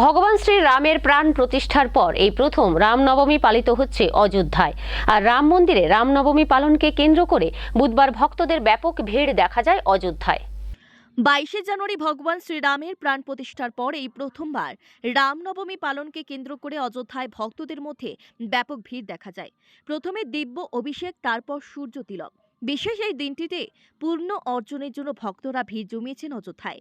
ভগবান শ্রী রামের প্রাণ প্রতিষ্ঠার পর এই প্রথম রামনবমী পালিত হচ্ছে অযোধ্যায়। আর রাম মন্দিরে রামনবমী পালনকে কেন্দ্র করে বুধবার ভক্তদের ব্যাপক ভিড় দেখা যায় অযোধ্যায়। বাইশে জানুয়ারি ভগবান শ্রীরামের প্রাণ প্রতিষ্ঠার পর এই প্রথমবার রামনবমী পালনকে কেন্দ্র করে অযোধ্যায় ভক্তদের মধ্যে ব্যাপক ভিড় দেখা যায়। প্রথমে দিব্য অভিষেক, তারপর সূর্য তিলক। বিশেষ এই দিনটিতে পূর্ণ অর্জনের জন্য ভক্তরা ভিড় জমিয়েছেন অযোধ্যায়।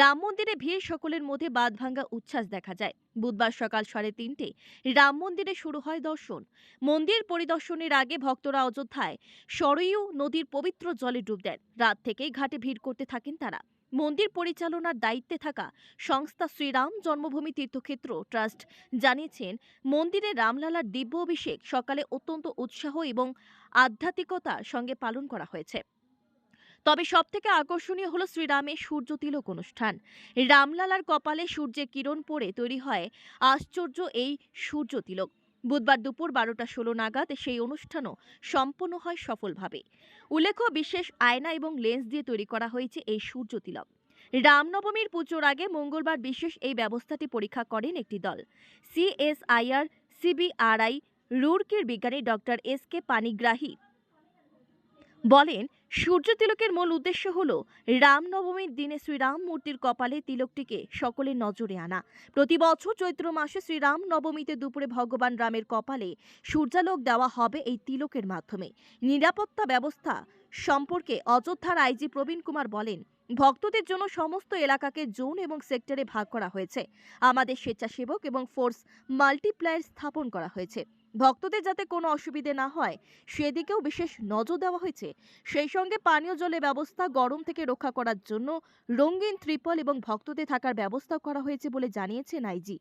রাম মন্দিরে ভিড় সকলের মধ্যে বাঁধভাঙ্গা উচ্ছ্বাস দেখা যায়। বুধবার সকাল সাড়ে তিনটে রাম মন্দিরে শুরু হয় দর্শন। মন্দির পরিদর্শনের আগে ভক্তরা অযোধ্যায় সরয়ু নদীর পবিত্র জলে ডুব দেন। রাত থেকেই ঘাটে ভিড় করতে থাকেন তারা। মন্দির পরিচালনার দায়িত্বে থাকা সংস্থা শ্রীরাম জন্মভূমি তীর্থক্ষেত্র ট্রাস্ট জানিয়েছেন, মন্দিরে রামলালার দিব্য অভিষেক সকালে অত্যন্ত উৎসাহ এবং আধ্যাত্মিকতার সঙ্গে পালন করা হয়েছে। তবে সবথেকে আকর্ষণীয় হলো শ্রীরামের সূর্য তিলক অনুষ্ঠান। রামলালার কপালে সূর্যের কিরণ পড়ে তৈরি হয়, আশ্চর্য এই সূর্য তিলক বুধবার দুপুর বারোটা ষোলো নাগাদ সেই অনুষ্ঠানও সম্পন্ন হয় সফলভাবে। উল্লেখ্য, বিশেষ আয়না এবং লেন্স দিয়ে তৈরি করা হয়েছে এই সূর্য তিলক রামনবমীর পুজোর আগে মঙ্গলবার বিশেষ এই ব্যবস্থাটি পরীক্ষা করেন একটি দল। সিএসআইআর, সিবিআরআই রুড়কির বিজ্ঞানী ডক্টর এস কে পানিগ্রাহী বলেন সূর্য তিলকের মূল উদ্দেশ্য হল রামনবমীর দিনে শ্রীরাম মূর্তির কপালে তিলকটিকে সকলের নজরে আনা। প্রতি বছর চৈত্র মাসে শ্রীরাম নবমীতে দুপুরে ভগবান রামের কপালে সূর্যালোক দেওয়া হবে এই তিলকের মাধ্যমে। নিরাপত্তা ব্যবস্থা সম্পর্কে অযোধ্যার আইজি প্রবীণ কুমার বলেন, ভক্তদের জন্য সমস্ত এলাকাকে জোন এবং সেক্টরে ভাগ করা হয়েছে। আমাদের স্বেচ্ছাসেবক এবং ফোর্স মাল্টিপ্লায়ার স্থাপন করা হয়েছে। ভক্তদের যাতে কোনো অসুবিধে না হয়, সেদিকেও বিশেষ নজর দেওয়া হয়েছে। সেই সঙ্গে পানীয় জলের ব্যবস্থা গরম থেকে রক্ষা করার জন্য রঙিন ত্রিপল এবং ভক্তদের থাকার ব্যবস্থা করা হয়েছে বলে জানিয়েছেন আইজি।